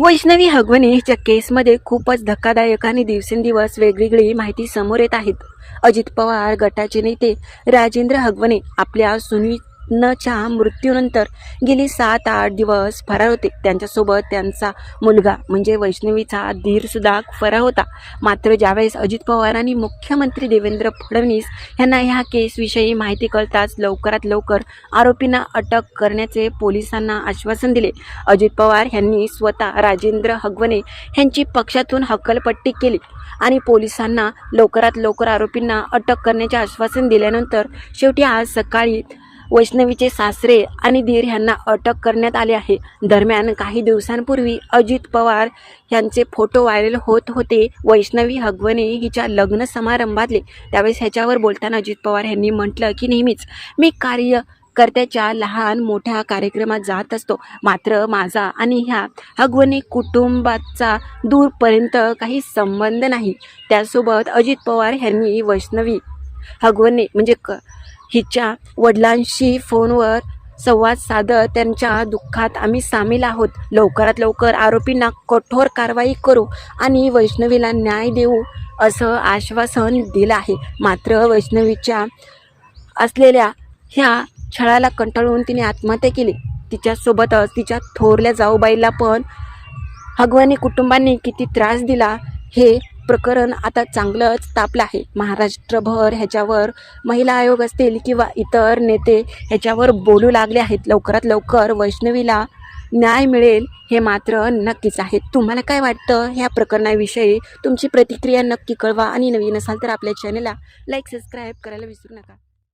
वैष्णवी हगवणे हिच्या केसमध्ये खूपच धक्कादायक आणि दिवसेंदिवस वेगवेगळी माहिती समोर येत आहेत. अजित पवार गटाचे नेते राजेंद्र हगवणे आपल्या सुनी सुनीनच्या मृत्यूनंतर गेली सात आठ दिवस फरार होते. त्यांच्यासोबत त्यांचा मुलगा म्हणजे वैष्णवीचा धीरसुद्धा फरार होता. मात्र ज्यावेळेस अजित पवार आणि मुख्यमंत्री देवेंद्र फडणवीस यांना ह्या केसविषयी माहिती कळताच लवकरात लवकर आरोपींना अटक करण्याचे पोलिसांना आश्वासन दिले. अजित पवार यांनी स्वतः राजेंद्र हगवणे यांची पक्षातून हक्कलपट्टी केली आणि पोलिसांना लवकरात लवकर आरोपींना अटक करण्याचे आश्वासन दिल्यानंतर शेवटी आज सकाळी वैष्णवीचे सासरे आणि धीर यांना अटक करण्यात आले आहे. दरम्यान काही दिवसांपूर्वी अजित पवार यांचे फोटो व्हायरल होत होते. वैष्णवी हगवणे हिच्या लग्न समारंभातले. त्यावेळेस ह्याच्यावर बोलताना अजित पवार यांनी म्हटलं की नेहमीच मी कार्य कर्त्याच्या लहान मोठ्या कार्यक्रमात जात असतो. मात्र माझा आणि ह्या हगवणी कुटुंबाचा दूरपर्यंत काही संबंध नाही. त्यासोबत अजित पवार यांनी वैष्णवी हगवणे म्हणजे क हिच्या वडिलांशी फोनवर संवाद साधत त्यांच्या दुःखात आम्ही सामील आहोत. लवकरात लवकर आरोपींना कठोर कारवाई करू आणि वैष्णवीला न्याय देऊ असं आश्वासन दिलं आहे. मात्र वैष्णवीच्या असलेल्या ह्या छळाला कंटाळून तिने आत्महत्या केली. तिच्यासोबतच तिच्या थोरल्या जाऊबाईला पण हगवानी कुटुंबांनी किती त्रास दिला हे प्रकरण आता चांगलंच तापलं आहे. महाराष्ट्रभर ह्याच्यावर महिला आयोग असतील किंवा इतर नेते ह्याच्यावर बोलू लागले आहेत. लवकरात लवकर वैष्णवीला न्याय मिळेल हे मात्र नक्कीच आहे. तुम्हाला काय वाटतं? ह्या प्रकरणाविषयी तुमची प्रतिक्रिया नक्की कळवा. आणि नवीन असाल तर आपल्या चॅनलला लाईक सबस्क्राईब करायला विसरू नका.